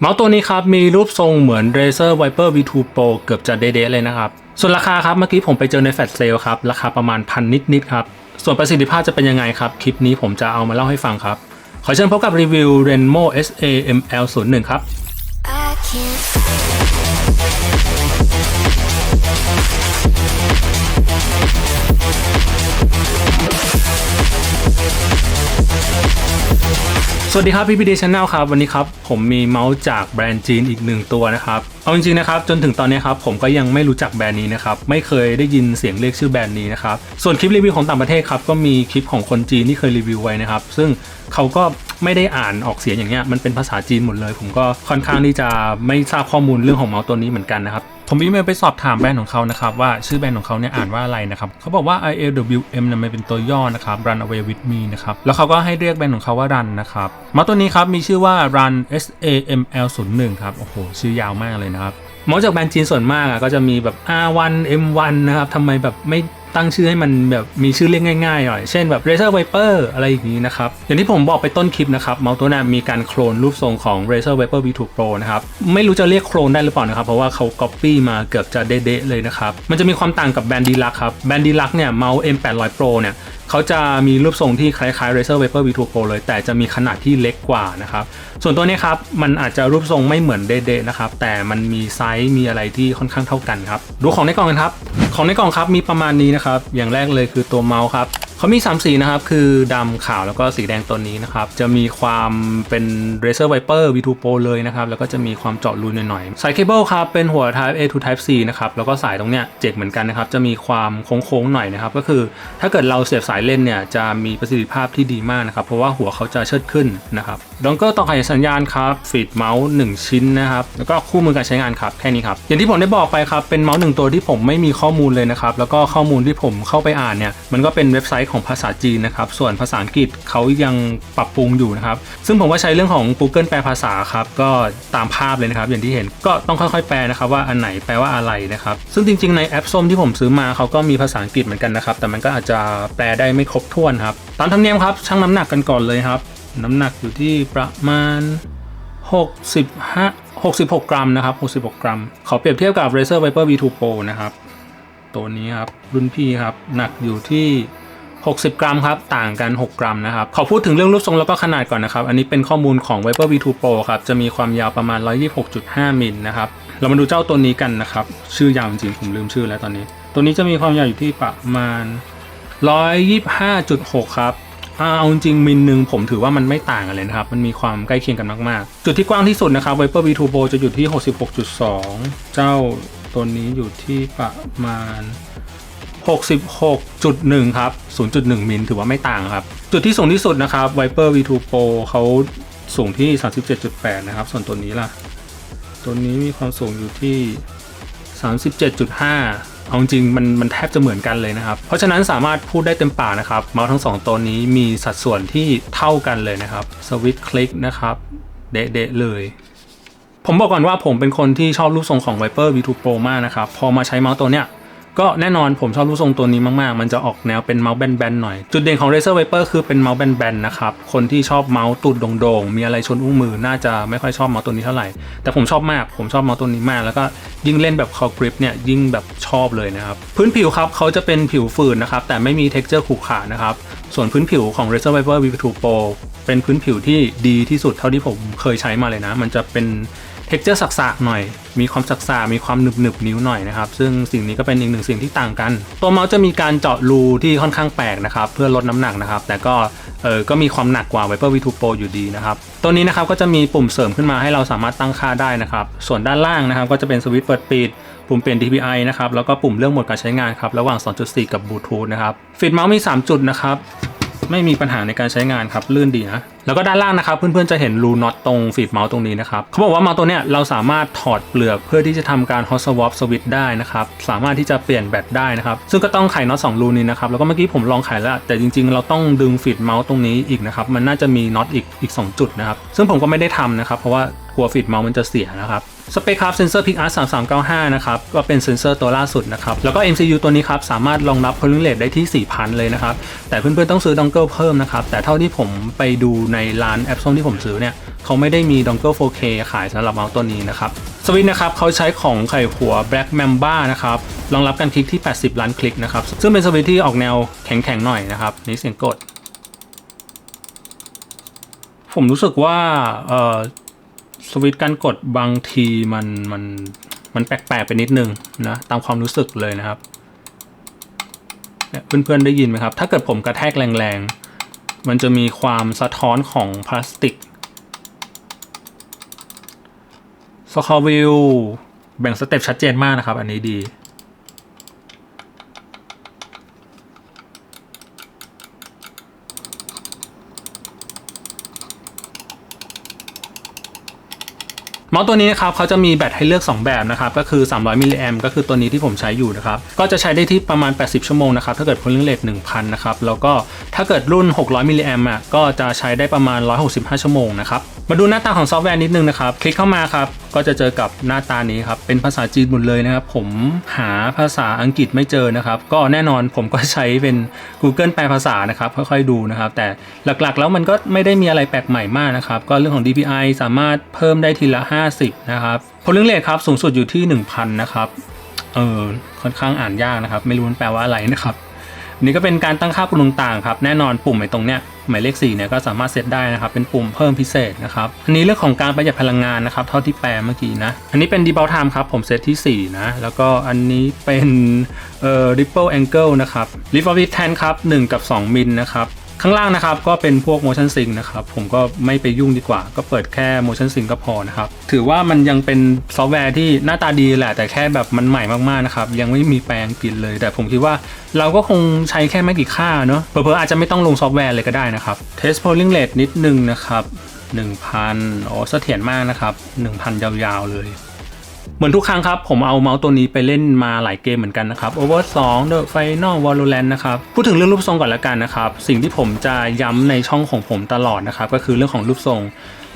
เมาส์ตัวนี้ครับมีรูปทรงเหมือน Razer Viper V2 Pro เกือบจะเดะเลยนะครับ ส่วนราคาครับเมื่อกี้ผมไปเจอในแฟลชเซลครับ ราคาประมาณพันนิดๆครับ ส่วนประสิทธิภาพจะเป็นยังไงครับ คลิปนี้ผมจะเอามาเล่าให้ฟังครับ ขอเชิญพบกับรีวิว Renmo SAML01 ครับ I can't วัสดีครับพี่พีดีชาแนลครับวันนี้ครับผมมีเมาส์จากแบรนด์จีนอีกหนึ่งตัวนะครับเอาจริงๆนะครับจนถึงตอนนี้ครับผมก็ยังไม่รู้จักแบรนด์นี้นะครับไม่เคยได้ยินเสียงเรียกชื่อแบรนด์นี้นะครับส่วนคลิปรีวิวของต่างประเทศครับก็มีคลิปของคนจีนที่เคยรีวิวไว้นะครับซึ่งเขาก็ ไม่ได้อ่านออกเสียงอย่างเงี้ยมันเป็นภาษาจีนหมดเลย ผมก็ค่อนข้างที่จะไม่ทราบข้อมูลเรื่องของเมาส์ตัวนี้เหมือนกันนะครับผมอีเมลไปสอบถามแบรนด์ของเขานะครับว่าชื่อแบรนด์ของเขาเนี่ยอ่านว่าอะไรนะครับเขาบอกว่า IAWM เนี่ยมันเป็นตัวย่อนะครับ Run Away with Me นะครับแล้วเขาก็ให้เรียกแบรนด์ของเขาว่า Run นะครับมาตัวนี้ครับมีชื่อว่า Run SAML01 ครับโอ้โหชื่อยาวมากเลยนะครับเมาส์จากแบรนด์จีนส่วนมากอะก็จะมีแบบ R1 M1 นะครับทำไมแบบไม่ ตั้งชื่อให้มันแบบมีชื่อเรียกง่ายๆหน่อย เช่นแบบ Razer Viper อะไรอย่างนี้นะครับ อย่างที่ผมบอกไปต้นคลิปนะครับเมาส์ตัวนั้นมีการโคลนรูปทรงของ Razer Viper V2 Pro นะครับ ไม่รู้จะเรียกโคลนได้หรือเปล่านะครับ เพราะว่าเขา Copy มาเกือบจะเด๊ะๆเลยนะครับ มันจะมีความต่างกับแบรนด์ดีลักครับ แบรนด์ดีลักเนี่ยเมาส์ M800 Pro เนี่ยเขาจะมีรูปทรงที่คล้ายๆ Razer Viper V2 Pro เลย แต่จะมีขนาดที่เล็กกว่านะครับ ส่วนตัวนี้ครับ มันอาจจะรูปทรงไม่เหมือนเดะๆนะครับ แต่มันมีไซส์ มีอะไรที่ค่อนข้างเท่ากันครับ ดูของในกล่องกันครับของในกล่องครับมีประมาณนี้นะครับ อย่างแรกเลยคือตัวเมาส์ครับ เขามี 3 สีนะครับ คือดำขาวแล้วก็สีแดงตัวนี้นะครับ จะมีความเป็น Razer Viper V2 Pro เลยนะครับ แล้วก็จะมีความเจาะรูหน่อยๆ สายเคเบิลครับ เป็นหัว Type A to Type C นะครับ แล้วก็สายตรงเนี้ยเจ็กเหมือนกันนะครับ จะมีความโค้งๆหน่อยนะครับ ก็คือถ้าเกิดเราเสียบสายเล่นเนี่ย จะมีประสิทธิภาพที่ดีมากนะครับ เพราะว่าหัวเขาจะเชิดขึ้นนะครับดองเกอร์ต่อไขสัญญาณครับฟีดเมาส์1ชิ้นนะครับ แล้วก็คู่มือการใช้งานครับ แค่นี้ครับ อย่างที่ผมได้บอกไปครับ เป็นเมาส์หนึ่งตัวที่ผมไม่มีข้อมูลเลยนะครับ แล้วก็ข้อมูลที่ผมเข้าไปอ่านเนี่ย มันก็เป็นเว็บไซต์ของภาษาจีนนะครับ ส่วนภาษาอังกฤษเขายังปรับปรุงอยู่นะครับ ซึ่งผมก็ใช้เรื่องของ Google แปลภาษาครับ ก็ตามภาพเลยนะครับ อย่างที่เห็นก็ต้องค่อยๆ แปลนะครับว่าอันไหนแปลว่าอะไรนะครับ ซึ่งจริงๆในแอปส้มที่ผมซื้อมาเขาก็มีภาษาอังกฤษเหมือนกันนะครับ แต่มันก็อาจจะแปลได้ไม่ครบถ้วนครับ ตามธรรมเนียมครับชั่งน้ำหนักกันก่อนเลยครับ น้ำหนักอยู่ที่ประมาณ65 66 กรัมนะครับ 66 กรัม ขอเปรียบเทียบกับ Razer Viper V2 Pro นะครับ ตัวนี้ครับ รุ่นพี่ครับ หนักอยู่ที่ 60 กรัมครับ ต่างกัน 6 กรัมนะครับ ขอพูดถึงเรื่องรูปทรงแล้วก็ขนาดก่อนนะครับ อันนี้เป็นข้อมูลของ Viper V2 Pro ครับ จะมีความยาวประมาณ 126.5 มิลนะครับ เรามาดูเจ้าตัวนี้กันนะครับ ชื่อยาวจริง ผมลืมชื่อแล้วตอนนี้ ตัวนี้จะมีความยาวอยู่ที่ประมาณ 125.6 ครับเอาจริงมิลหนึ่งผมถือว่ามันไม่ต่างกันเลยนะครับ มันมีความใกล้เคียงกันมาก ๆ จุดที่กว้างที่สุดนะครับ Viper V2 Pro จะอยู่ที่ 66.2 เจ้าตัวนี้อยู่ที่ประมาณ 66.1 ครับ 0.1 มิลถือว่าไม่ต่างครับ จุดที่สูงที่สุดนะครับ Viper V2 Pro เขาสูงที่ 37.8 นะครับ ส่วนตัวนี้ล่ะ ตัวนี้มีความสูงอยู่ที่ 37.5เอาจริงมันมันแทบจะเหมือนกันเลยนะครับ เพราะฉะนั้นสามารถพูดได้เต็มปากนะครับ เมาส์ทั้งสองตัวนี้มีสัดส่วนที่เท่ากันเลยนะครับ สวิตช์คลิกนะครับ เดะๆเลย ผมบอกก่อนว่าผมเป็นคนที่ชอบรูปทรงของ Viper V2 Pro มากนะครับ พอมาใช้เมาส์ตัวเนี้ย ก็แน่นอนผมชอบรูปทรงตัวนี้มากๆ มันจะออกแนวเป็นเมาส์แบนๆหน่อย จุดเด่นของ Razer Viper คือเป็นเมาส์แบนๆนะครับ คนที่ชอบเมาส์ตูดโด่งๆ มีอะไรชนอุ้งมือน่าจะไม่ค่อยชอบเมาส์ตัวนี้เท่าไหร่ แต่ผมชอบมาก ผมชอบเมาส์ตัวนี้มาก แล้วก็ยิ่งเล่นแบบ call grip เนี่ยยิ่งแบบชอบเลยนะครับ พื้นผิวครับเขาจะเป็นผิวฝืนนะครับ แต่ไม่มี texture ขรุขระนะครับ ส่วนพื้นผิวของ Razer Viper V2 Pro เป็นพื้นผิวที่ดีที่สุดเท่าที่ผมเคยใช้มาเลยนะ มันจะเป็น เท็กเจอร์สักๆหน่อย มีความสักๆมีความหนึบหนึบนิ้วหน่อยนะครับ ซึ่งสิ่งนี้ก็เป็นอีกหนึ่งสิ่งที่ต่างกัน ตัวเมาส์จะมีการเจาะรูที่ค่อนข้างแปลกนะครับ เพื่อลดน้ำหนักนะครับ แต่ก็เออก็มีความหนักกว่า Viper V2 Pro อยู่ดีนะครับ ตัวนี้นะครับก็จะมีปุ่มเสริมขึ้นมาให้เราสามารถตั้งค่าได้นะครับ ส่วนด้านล่างนะครับ ก็จะเป็นสวิตช์เปิดปิดปุ่มเปลี่ยน DPI นะครับ แล้วก็ปุ่มเรื่องโหมดการใช้งานครับ ระหว่าง 2.4 กับบลูทูธนะครับฟีดเมาส์มี 3 จุดนะครับ ไม่มีปัญหาในการใช้งานครับลื่นดีนะแล้วก็ด้านล่างนะครับเพื่อนๆจะเห็นรูน็อตตรงฟีดเมาส์ตรงนี้นะครับเขาบอกว่าเมาส์ตัวเนี้ยเราสามารถถอดเปลือกเพื่อที่จะทำการ hot swap switch ได้นะครับสามารถที่จะเปลี่ยนแบตได้นะครับซึ่งก็ต้องไขน็อต2รูนี้นะครับแล้วก็เมื่อกี้ผมลองไขแล้วแต่จริง ๆ เราต้องดึงฟีดเมาส์ตรงนี้อีกนะครับมันน่าจะมีน็อตอีกอีก 2 จุดนะครับซึ่งผมก็ไม่ได้ทำนะครับเพราะว่ากลัวฟิตเมาส์มันจะเสียนะครับ สเปคครับเซนเซอร์ PicArt 3395 นะครับก็เป็นเซนเซอร์ตัวล่าสุดนะครับ แล้วก็ MCU ตัวนี้ครับสามารถรองรับ polling rate ได้ที่ 4,000 เลยนะครับ แต่เพื่อนๆต้องซื้อดองเกิลเพิ่มนะครับ แต่เท่าที่ผมไปดูในร้านแอปส้มที่ผมซื้อเนี่ยเขาไม่ได้มีดองเกิล 4K ขายสำหรับเมาส์ตัวนี้นะครับสวิตช์นะครับเขาใช้ของไข่หัว Black Mamba นะครับรองรับการคลิกที่ 80 ล้านคลิกนะครับซึ่งเป็นสวิตช์ที่ออกแนวแข็งๆหน่อยนะครับนี่เสียงกด ผมรู้สึกว่าเอ่อ สวิตช์การกดบางทีมันมันมันแปลกๆไปนิดนึงนะตามความรู้สึกเลยนะครับเนี่ยเพื่อนๆได้ยินไหมครับ ถ้าเกิดผมกระแทกแรงๆ มันจะมีความสะท้อนของพลาสติกสคอวิวแบ่งสเต็ปชัดเจนมากนะครับ อันนี้ดี เมาส์ตัวนี้นะครับเขาจะมีแบตให้เลือก 2 แบบนะครับก็คือ 300มิลลิแอมก็คือตัวนี้ที่ผมใช้อยู่นะครับก็จะใช้ได้ที่ประมาณ 80 ชั่วโมงนะครับถ้าเกิด polling rate 1,000นะครับแล้วก็ถ้าเกิดรุ่น 600มิลลิแอมอะก็จะใช้ได้ประมาณ 165 ชั่วโมงนะครับมาดูหน้าตาของซอฟต์แวร์นิดนึงนะครับคลิกเข้ามาครับก็จะเจอกับหน้าตานี้ครับ เป็นภาษาจีนหมดเลยนะครับ ผมหาภาษาอังกฤษไม่เจอนะครับ ก็แน่นอนผมก็ใช้เป็น Google แปลภาษานะครับ ค่อยๆดูนะครับ แต่หลักๆ แล้วมันก็ไม่ได้มีอะไรแปลกใหม่มากนะครับ ก็เรื่องของ DPI สามารถเพิ่มได้ทีละ 50 นะครับ polling rate ครับสูงสุดอยู่ที่ 1,000 นะครับ เออค่อนข้างอ่านยากนะครับ ไม่รู้มันแปลว่าอะไรนะครับ นี่ก็เป็นการตั้งค่าปุ่มต่างๆครับแน่นอนปุ่มไอ้ตรงเนี้ยหมายเลข4เนี่ยก็สามารถเซตได้นะครับเป็นปุ่มเพิ่มพิเศษนะครับอันนี้เรื่องของการประหยัดพลังงานนะครับเท่าที่แปลเมื่อกี้นะอันนี้เป็น default time ครับผมเซตที่4นะแล้วก็อันนี้เป็นเอ่อ ripple angle นะครับ lift of it 10ครับ1กับ 2มิลนะครับ ข้างล่างนะครับก็เป็นพวก motion sync นะครับผมก็ไม่ไปยุ่งดีกว่า ก็เปิดแค่ motion sync ก็พอนะครับถือว่ามันยังเป็นซอฟต์แวร์ที่หน้าตาดีแหละแต่แค่แบบมันใหม่มากๆนะครับยังไม่มีแปลงกินเลย แต่ผมคิดว่าเราก็คงใช้แค่ไม่กี่ค่าเนอะเผลอๆอาจจะไม่ต้องลงซอฟต์แวร์เลยก็ได้นะครับ test polling rate นิดนึงนะครับ1,000โอ้เสถียรมากนะครับ1,000 ยาวๆเลย เหมือนทุกครั้งครับ ผมเอาเมาส์ตัวนี้ไปเล่นมาหลายเกมเหมือนกันนะครับ Over 2 The Final Valorant นะครับ พูดถึงเรื่องรูปทรงก่อนละกันนะครับ สิ่งที่ผมจะย้ำในช่องของผมตลอดนะครับ ก็คือเรื่องของรูปทรง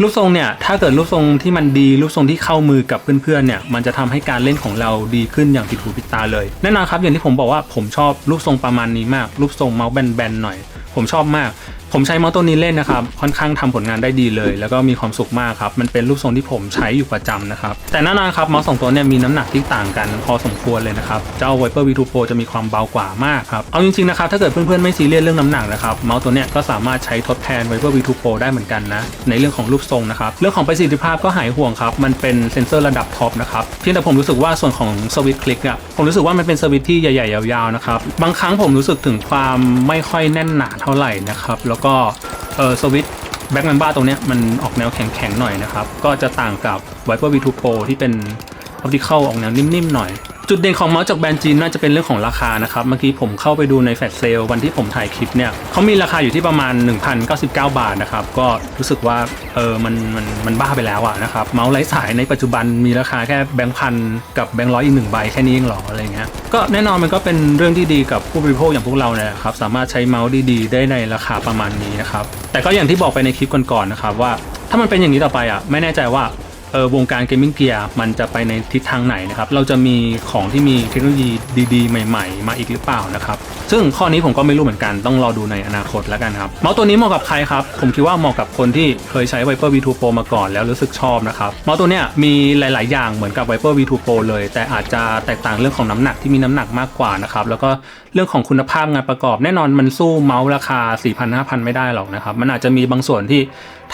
รูปทรงเนี่ย ถ้าเกิดรูปทรงที่มันดี รูปทรงที่เข้ามือกับเพื่อนๆเนี่ย มันจะทำให้การเล่นของเราดีขึ้นอย่างผิดหูผิดตาเลย แน่นอนครับ อย่างที่ผมบอกว่าผมชอบรูปทรงประมาณนี้มาก รูปทรงเมาส์แบนๆหน่อย ผมชอบมาก ผมใช้เมาส์ตัวนี้เล่นนะครับ ค่อนข้างทำผลงานได้ดีเลย แล้วก็มีความสุขมากครับ มันเป็นรูปทรงที่ผมใช้อยู่ประจำนะครับ แต่แน่นอนครับเมาส์สองตัวเนี่ยมีน้ำหนักที่ต่างกันพอสมควรเลยนะครับ เจ้า Viper V2 Pro จะมีความเบากว่ามากครับ เอาจริงๆนะครับ ถ้าเกิดเพื่อนๆไม่ซีเรียสเรื่องน้ำหนักนะครับ เมาส์ตัวเนี้ยก็สามารถใช้ทดแทน Viper V2 Pro ได้เหมือนกันนะ ในเรื่องของรูปทรงนะครับ เรื่องของประสิทธิภาพก็หายห่วงครับ มันเป็นเซนเซอร์ระดับท็อปนะครับ เพียงแต่ผมรู้สึกว่าส่วนของสวิตช์คลิกอะผมรู้สึกว่ามันเป็นสวิตช์ที่ใหญ่ๆยาวๆนะครับ บางครั้งผมรู้สึกถึงความไม่ค่อยแน่นหนาเท่าไหร่นะครับแล้วก็เออสวิตช์แบ็กแมนบ้าตรงเนี้ยมันออกแนวแข็งๆหน่อยนะครับ ก็จะต่างกับ Viper V2 Pro ที่เป็น Optical ออกแนวนิ่มๆหน่อย จุดเด่นของเมาส์จากแบรนด์จีนน่าจะเป็นเรื่องของราคานะครับเมื่อกี้ผมเข้าไปดูในแฟลชเซลวันที่ผมถ่ายคลิปเนี่ยเขามีราคาอยู่ที่ประมาณ 1,099 บาทนะครับก็รู้สึกว่าเออมันมันมันบ้าไปแล้วอะนะครับเมาส์ไร้สายในปัจจุบันมีราคาแค่แบงค์พันกับแบงค์ร้อยอีกหนึ่งใบแค่นี้เองหรออะไรเงี้ยก็แน่นอนมันก็เป็นเรื่องที่ดีกับผู้บริโภคอย่างพวกเราเนี่ยครับสามารถใช้เมาส์ดีๆ ได้ในราคาประมาณนี้นะครับแต่ก็อย่างที่บอกไปในคลิปก่อนๆนะครับว่าถ้ามันเป็นอย่างนี้ต่อไปอะไม่แน่ใจว่า เออวงการเกมมิ่งเกียร์มันจะไปในทิศทางไหนนะครับ เราจะมีของที่มีเทคโนโลยีดีๆ ใหม่ๆ มาอีกหรือเปล่านะครับ ซึ่งข้อนี้ผมก็ไม่รู้เหมือนกันต้องรอดูในอนาคตแล้วกันครับ เมาส์ตัวนี้เหมาะกับใครครับ ผมคิดว่าเหมาะกับคนที่เคยใช้ Viper V2 Pro มาก่อนแล้วรู้สึกชอบนะครับ เมาส์ตัวเนี้ยมีหลาย ๆ อย่างเหมือนกับ Viper V2 Pro เลย แต่อาจจะแตกต่างเรื่องของน้ำหนักที่มีน้ำหนักมากกว่านะครับ แล้วก็เรื่องของคุณภาพงานประกอบ แน่นอนมันสู้เมาส์ราคา 4,000-5,000ไม่ได้หรอกนะครับ มันอาจจะมีบางส่วนที่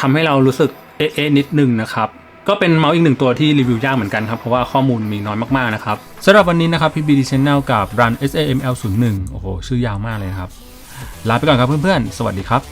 ทำให้เรารู้สึกเอ๊ะนิดนึงนะครับ ก็เป็นเมาส์อีกหนึ่งตัวที่รีวิวยากเหมือนกันครับ เพราะว่าข้อมูลมีน้อยมากๆนะครับสำหรับวันนี้นะครับ PBD Channel กับ Run SAML 01โอ้โหชื่อยาวมากเลยครับ ลาไปก่อนครับเพื่อนๆ สวัสดีครับ